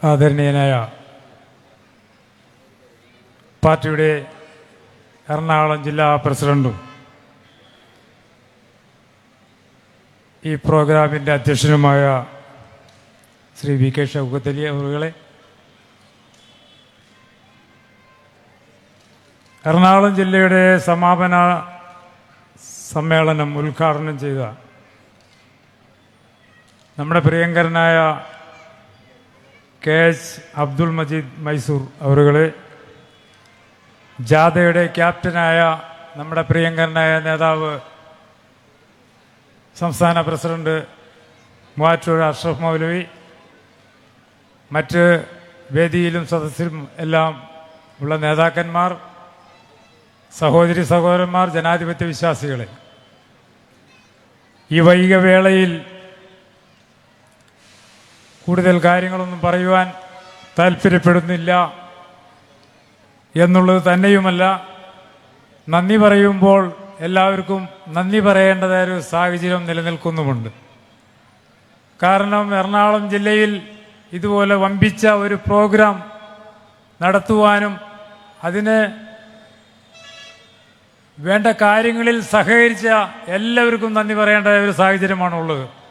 ആദരണീയനായ പാർട്ടിയുടെ എറണാകുളം ജില്ലാ പ്രസിഡന്റും ഈ പ്രോഗ്രാമിന്റെ അധ്യക്ഷനുമായ ശ്രീ വി കെ ഷൗക്കത്തലി അവറുകളെ എറണാകുളം ജില്ലയുടെ സമാപന സമ്മേളനം ഉദ്ഘാടനം ചെയ്ത നമ്മുടെ പ്രിയങ്കരനായ കെ എച്ച് അബ്ദുൾ മജീദ് മൈസൂർ അവറുകളെ ജാഥയുടെ ക്യാപ്റ്റനായ നമ്മുടെ പ്രിയങ്കരനായ നേതാവ് സംസ്ഥാന പ്രസിഡന്റ് മൂവാറ്റൂർ അഷ്റഫ് മൗലവി മറ്റ് വേദിയിലും സദസ്സിലും എല്ലാം ഉള്ള നേതാക്കന്മാർ സഹോദരി സഹോദരന്മാർ ജനാധിപത്യ വിശ്വാസികളെ. ഈ വൈകിക വേളയിൽ കൂടുതൽ കാര്യങ്ങളൊന്നും പറയുവാൻ താല്പര്യപ്പെടുന്നില്ല എന്നുള്ളത് തന്നെയുമല്ല. നന്ദി പറയുമ്പോൾ എല്ലാവർക്കും നന്ദി പറയേണ്ടതായ ഒരു സാഹചര്യം നിലനിൽക്കുന്നുമുണ്ട്. കാരണം എറണാകുളം ജില്ലയിൽ ഇതുപോലെ വമ്പിച്ച ഒരു പ്രോഗ്രാം നടത്തുവാനും അതിന് വേണ്ട കാര്യങ്ങളിൽ സഹകരിച്ച എല്ലാവർക്കും നന്ദി പറയേണ്ട ഒരു സാഹചര്യമാണുള്ളത്.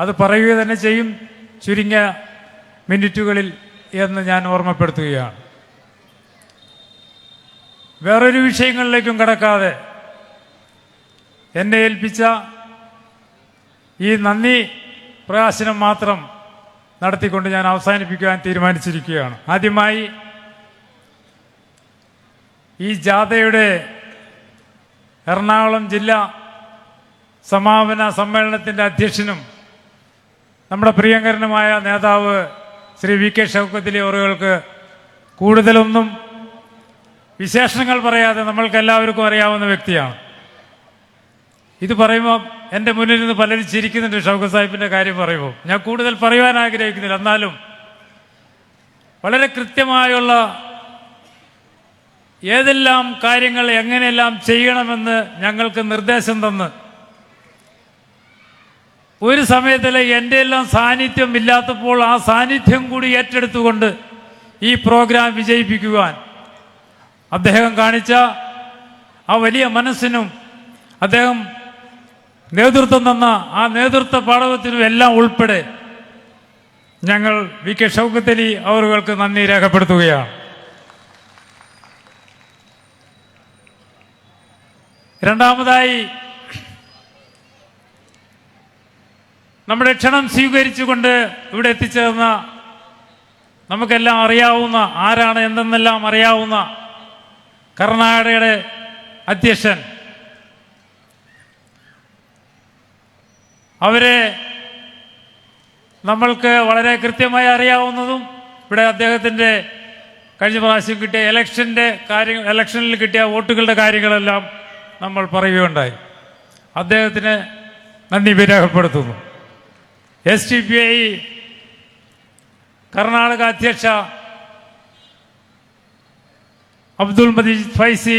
അത് പറയുക തന്നെ ചെയ്യും. ചുരുങ്ങിയ മിനിറ്റുകളിൽ എന്ന് ഞാൻ ഓർമ്മപ്പെടുത്തുകയാണ്. വേറൊരു വിഷയങ്ങളിലേക്കും കടക്കാതെ എന്നെ ഏൽപ്പിച്ച ഈ നന്ദി പ്രകാശനം മാത്രം നടത്തിക്കൊണ്ട് ഞാൻ അവസാനിപ്പിക്കുവാൻ തീരുമാനിച്ചിരിക്കുകയാണ്. ആദ്യമായി ഈ ജാഥയുടെ എറണാകുളം ജില്ലാ സമാപന സമ്മേളനത്തിന്റെ അധ്യക്ഷനും നമ്മുടെ പ്രിയങ്കരനുമായ നേതാവ് ശ്രീ വി കെ ഷൗക്കത്തിലെ ഓറുകൾക്ക് കൂടുതലൊന്നും വിശേഷണങ്ങൾ പറയാതെ നമ്മൾക്ക് എല്ലാവർക്കും അറിയാവുന്ന വ്യക്തിയാണ്. ഇത് പറയുമ്പോൾ എന്റെ മുന്നിൽ നിന്ന് പലരും ചിരിക്കുന്നുണ്ട് ഷൗക്കത്ത് സാഹിബിന്റെ കാര്യം പറയുമ്പോൾ. ഞാൻ കൂടുതൽ പറയുവാൻ ആഗ്രഹിക്കുന്നില്ല. എന്നാലും വളരെ കൃത്യമായുള്ള ഏതെല്ലാം കാര്യങ്ങൾ എങ്ങനെയെല്ലാം ചെയ്യണമെന്ന് ഞങ്ങൾക്ക് നിർദ്ദേശം തന്ന് ഒരു സമയത്തിൽ എന്റെ എല്ലാം സാന്നിധ്യം ഇല്ലാത്തപ്പോൾ ആ സാന്നിധ്യം കൂടി ഏറ്റെടുത്തുകൊണ്ട് ഈ പ്രോഗ്രാം വിജയിപ്പിക്കുവാൻ അദ്ദേഹം കാണിച്ച ആ വലിയ മനസ്സിനും അദ്ദേഹം നേതൃത്വം തന്ന ആ നേതൃത്വ പാഠവത്തിനും എല്ലാം ഉൾപ്പെടെ ഞങ്ങൾ വി കെ ഷൗക്കത്തലി അവറുകൾക്ക് നന്ദി രേഖപ്പെടുത്തുകയാണ്. രണ്ടാമതായി നമ്മുടെ ക്ഷണം സ്വീകരിച്ചുകൊണ്ട് ഇവിടെ എത്തിച്ചേർന്ന നമുക്കെല്ലാം അറിയാവുന്ന ആരാണ് എന്തെന്നെല്ലാം അറിയാവുന്ന കർണാടകയുടെ അധ്യക്ഷൻ. അവരെ നമ്മൾക്ക് വളരെ കൃത്യമായി അറിയാവുന്നതും ഇവിടെ അദ്ദേഹത്തിന്റെ കഴിഞ്ഞ പ്രാവശ്യം കിട്ടിയ ഇലക്ഷന്റെ കാര്യങ്ങൾ ഇലക്ഷനിൽ കിട്ടിയ വോട്ടുകളുടെ കാര്യങ്ങളെല്ലാം നമ്മൾ പറയുകയുണ്ടായി. അദ്ദേഹത്തിന് നന്ദി രേഖപ്പെടുത്തുന്നു S D P I Karnataka ಅಧ್ಯಕ್ಷ ಅಬ್ದುಲ್ ಮಜೀದ್ ಫೈಸಿ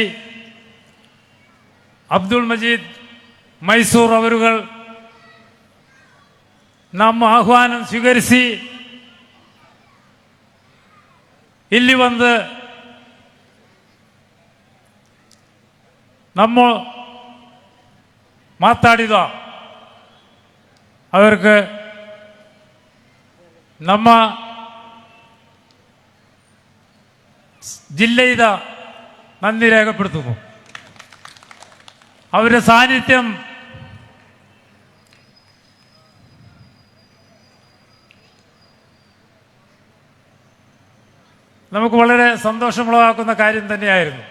ಅಬ್ದುಲ್ ಮಜೀದ್ ಮೈಸೂರು ಅವರುಗಳು ನಮ್ಮ ಆಹ್ವಾನ ಸ್ವೀಕರಿಸಿ ಇಲ್ಲಿ ಒಂದು ನಮ್ಮ ಮಾತಾಡಿದ ಅವರಿಗೆ ನಮ್ಮ ജില്ലയിത നന്ദി രേഖപ്പെടുത്തുന്നു അവരുടെ സാന്നിധ്യം നമുക്ക് വളരെ സന്തോഷമുളവാക്കുന്ന കാര്യം തന്നെയായിരുന്നു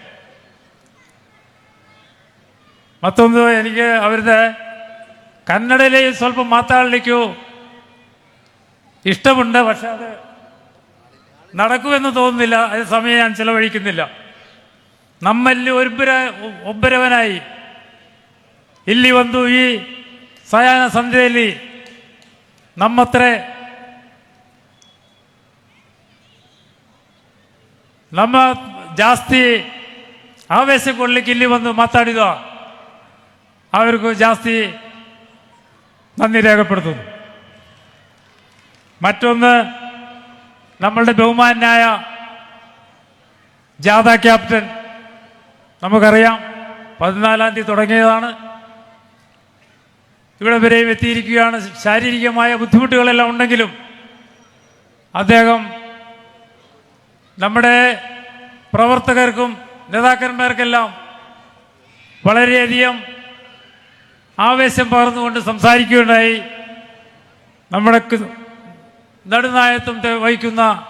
ಮತ್ತೊಂದು എനിക്ക് അവരുടെ കന്നഡയിലെ ಸ್ವಲ್ಪ ಮಾತಾಡಲಿಕ್ಕೂ ഇഷ്ടമുണ്ട് പക്ഷെ അത് നടക്കുമെന്ന് തോന്നുന്നില്ല. അതിന് സമയം ഞാൻ ചിലവഴിക്കുന്നില്ല. നമ്മെല്ലാം ഒരുപര ഒബരവനായി. ഇല്ലി വന്നു ഈ സയാന സന്ധ്യയിൽ നമ്മത്ര നമ്മ ജാസ്തി ആവേശക്കുള്ളിലേക്ക് ഇല്ലി വന്ന് മാത്താടുക. അവർക്ക് ജാസ്തി നന്ദി രേഖപ്പെടുത്തുന്നു. മറ്റൊന്ന് നമ്മളുടെ ബഹുമാനായ ജാഥ ക്യാപ്റ്റൻ. നമുക്കറിയാം പതിനാലാം തീയതി തുടങ്ങിയതാണ്. ഇവിടെ വരെയും എത്തിയിരിക്കുകയാണ്. ശാരീരികമായ ബുദ്ധിമുട്ടുകളെല്ലാം ഉണ്ടെങ്കിലും അദ്ദേഹം നമ്മുടെ പ്രവർത്തകർക്കും നേതാക്കന്മാർക്കെല്ലാം വളരെയധികം ആവേശം പകർന്നുകൊണ്ട് സംസാരിക്കുകയുണ്ടായി. നമ്മുടെ നടുനായത്വം വഹിക്കുന്ന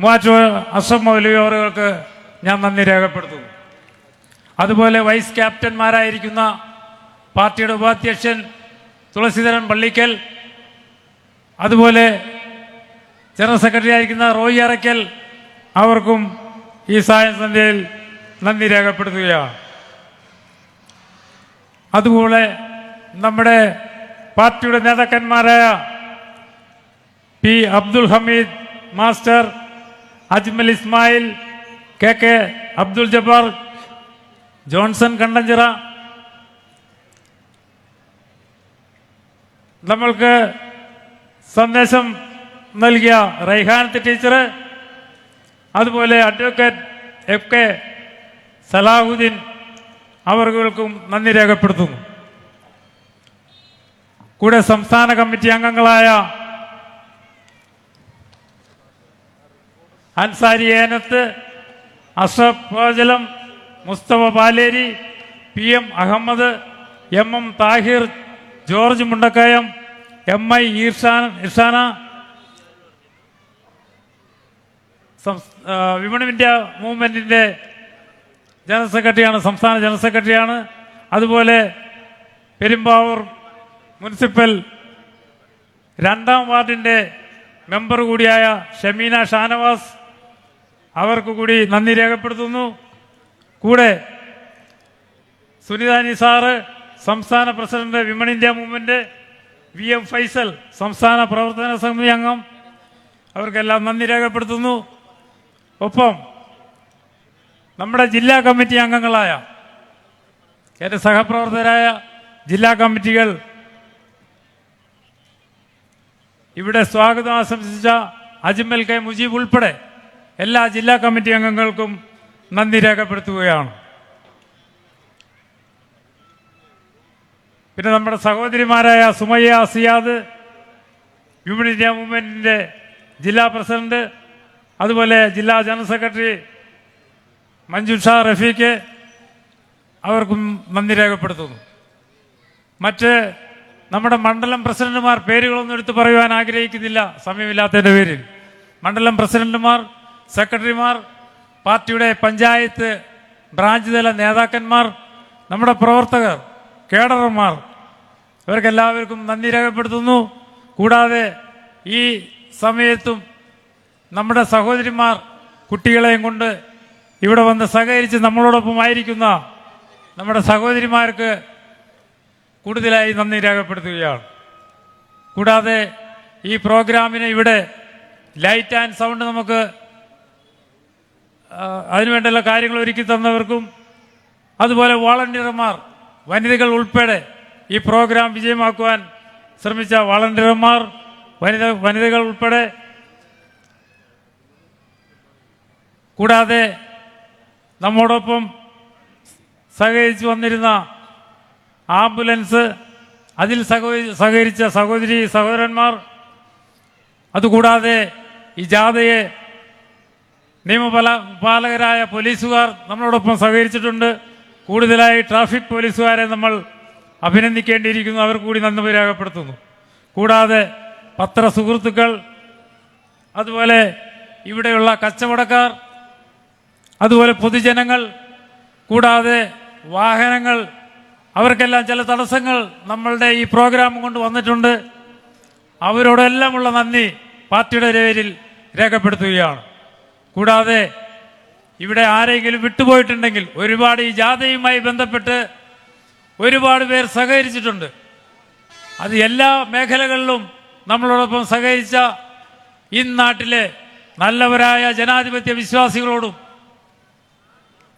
മൂവാറ്റു അസം മൗലവിയോറുകൾക്ക് ഞാൻ നന്ദി രേഖപ്പെടുത്തുന്നു. അതുപോലെ വൈസ് ക്യാപ്റ്റന്മാരായിരിക്കുന്ന പാർട്ടിയുടെ ഉപാധ്യക്ഷൻ തുളസീധരൻ പള്ളിക്കൽ അതുപോലെ ജനറൽ സെക്രട്ടറി ആയിരിക്കുന്ന റോയി അറയ്ക്കൽ അവർക്കും ഈ സായം സന്ധ്യയിൽ നന്ദി രേഖപ്പെടുത്തുകയാണ്. അതുപോലെ നമ്മുടെ പാർട്ടിയുടെ നേതാക്കന്മാരായ P Abdul Hameed master Ajmal Ismail K K Abdul Jabbar Johnson Kandanchira നമ്മൾക്ക് സന്ദേശം നൽകിയ റൈഹാനത്ത് ടീച്ചർ അതുപോലെ അഡ്വക്കേറ്റ് എഫ് കെ സലാഹുദ്ദീൻ അവർക്കും നന്ദി രേഖപ്പെടുത്തുന്നു. കൂടെ സംസ്ഥാന കമ്മിറ്റി അംഗങ്ങളായ Ansari Enath Ashraf Fajalam Musthafa Paleri P M Ahammed M M Thahir George Mundakayam M I Irshan Irshana women India മൂവ്മെന്റിന്റെ general സെക്രട്ടറിയാണ് സംസ്ഥാന ജനറൽ സെക്രട്ടറിയാണ്. അതുപോലെ പെരുമ്പാവൂർ മുനിസിപ്പൽ രണ്ടാം വാർഡിന്റെ മെമ്പർ കൂടിയായ ഷമീന ഷാനവാസ് അവർക്ക് കൂടി നന്ദി രേഖപ്പെടുത്തുന്നു. കൂടെ സുനിത നിസാറ് സംസ്ഥാന president women India movement V M Faisal സംസ്ഥാന പ്രവർത്തന സമിതി അംഗം അവർക്കെല്ലാം നന്ദി രേഖപ്പെടുത്തുന്നു. ഒപ്പം നമ്മുടെ ജില്ലാ കമ്മിറ്റി അംഗങ്ങളായ എന്റെ സഹപ്രവർത്തകരായ ജില്ലാ കമ്മിറ്റികൾ ഇവിടെ സ്വാഗതം ആശംസിച്ച അജ്മൽ കെ മുജീബ് ഉൾപ്പെടെ എല്ലാ ജില്ലാ കമ്മിറ്റി അംഗങ്ങൾക്കും നന്ദി രേഖപ്പെടുത്തുകയാണ്. പിന്നെ നമ്മുടെ സഹോദരിമാരായ സുമയ്യ സിയാദ് ഹ്യൂമൻ ഇന്ത്യ മൂവ്മെന്റിന്റെ ജില്ലാ പ്രസിഡന്റ് അതുപോലെ ജില്ലാ ജനറൽ സെക്രട്ടറി മഞ്ജുഷ റഫീഖ് അവർക്കും നന്ദി രേഖപ്പെടുത്തുന്നു. മറ്റ് നമ്മുടെ മണ്ഡലം പ്രസിഡന്റുമാർ പേരുകളൊന്നും എടുത്തു പറയുവാൻ ആഗ്രഹിക്കുന്നില്ല സമയമില്ലാത്തതിന്റെ പേരിൽ. മണ്ഡലം പ്രസിഡന്റുമാർ സെക്രട്ടറിമാർ പാർട്ടിയുടെ പഞ്ചായത്ത് ബ്രാഞ്ച് തല നേതാക്കന്മാർ നമ്മുടെ പ്രവർത്തകർ കേഡർമാർ ഇവർക്കെല്ലാവർക്കും നന്ദി രേഖപ്പെടുത്തുന്നു. കൂടാതെ ഈ സമയത്തും നമ്മുടെ സഹോദരിമാർ കുട്ടികളെയും കൊണ്ട് ഇവിടെ വന്ന് സഹകരിച്ച് നമ്മളോടൊപ്പം ആയിരിക്കുന്ന നമ്മുടെ സഹോദരിമാർക്ക് കൂടുതലായി നന്ദി രേഖപ്പെടുത്തുകയാണ്. കൂടാതെ ഈ പ്രോഗ്രാമിന് ഇവിടെ ലൈറ്റ് ആൻഡ് സൗണ്ട് നമുക്ക് ആ, എല്ലാ കാര്യങ്ങൾ ഒരുക്കി തന്നവർക്കും അതുപോലെ വോളണ്ടിയർമാർ വനിതകൾ ഉൾപ്പെടെ ഈ പ്രോഗ്രാം വിജയമാക്കുവാൻ ശ്രമിച്ച വോളണ്ടിയർമാർ വനിത വനിതകൾ ഉൾപ്പെടെ കൂടാതെ നമ്മോടൊപ്പം സഹകരിച്ചു വന്നിരുന്ന ആംബുലൻസ് അതിൽ സഹോ- സഹകരിച്ച സഹോദരി സഹോദരന്മാർ അതുകൂടാതെ ഈ ജാഥയെ നിയമപാല പാലകരായ പോലീസുകാർ നമ്മളോടൊപ്പം സഹകരിച്ചിട്ടുണ്ട്. കൂടുതലായി ട്രാഫിക് പോലീസുകാരെ നമ്മൾ അഭിനന്ദിക്കേണ്ടിയിരിക്കുന്നു. അവർ കൂടി നന്ദി രേഖപ്പെടുത്തുന്നു കൂടാതെ പത്ര സുഹൃത്തുക്കൾ അതുപോലെ ഇവിടെയുള്ള കച്ചവടക്കാർ അതുപോലെ പൊതുജനങ്ങൾ കൂടാതെ വാഹനങ്ങൾ അവർക്കെല്ലാം ചില തടസ്സങ്ങൾ നമ്മളുടെ ഈ പ്രോഗ്രാം കൊണ്ട് വന്നിട്ടുണ്ട്. അവരോടെല്ലാമുള്ള നന്ദി പാർട്ടിയുടെ പേരിൽ രേഖപ്പെടുത്തുകയാണ്. കൂടാതെ ഇവിടെ ആരെങ്കിലും വിട്ടുപോയിട്ടുണ്ടെങ്കിൽ ഒരുപാട് ഈ ജാഥയുമായി ബന്ധപ്പെട്ട് ഒരുപാട് പേർ സഹകരിച്ചിട്ടുണ്ട്. അത് എല്ലാ മേഖലകളിലും നമ്മളോടൊപ്പം സഹകരിച്ച ഈ നാട്ടിലെ നല്ലവരായ ജനാധിപത്യ വിശ്വാസികളോടും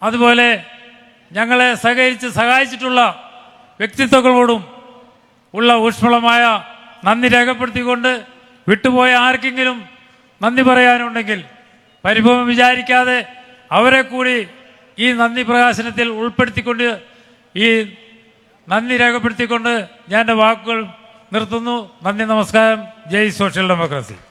അതുപോലെ ഞങ്ങളെ സഹകരിച്ച് സഹായിച്ചിട്ടുള്ള വ്യക്തിത്വങ്ങളോടും ഉള്ള ഊഷ്മളമായ നന്ദി രേഖപ്പെടുത്തിക്കൊണ്ട് വിട്ടുപോയ ആർക്കെങ്കിലും നന്ദി പറയാനുണ്ടെങ്കിൽ പരിഭവം വിചാരിക്കാതെ അവരെ കൂടി ഈ നന്ദി പ്രകാശനത്തിൽ ഉൾപ്പെടുത്തിക്കൊണ്ട് ഈ നന്ദി രേഖപ്പെടുത്തിക്കൊണ്ട് ഞാൻ എന്റെ വാക്കുകൾ നിർത്തുന്നു. നന്ദി നമസ്കാരം. ജയ് സോഷ്യൽ ഡെമോക്രസി.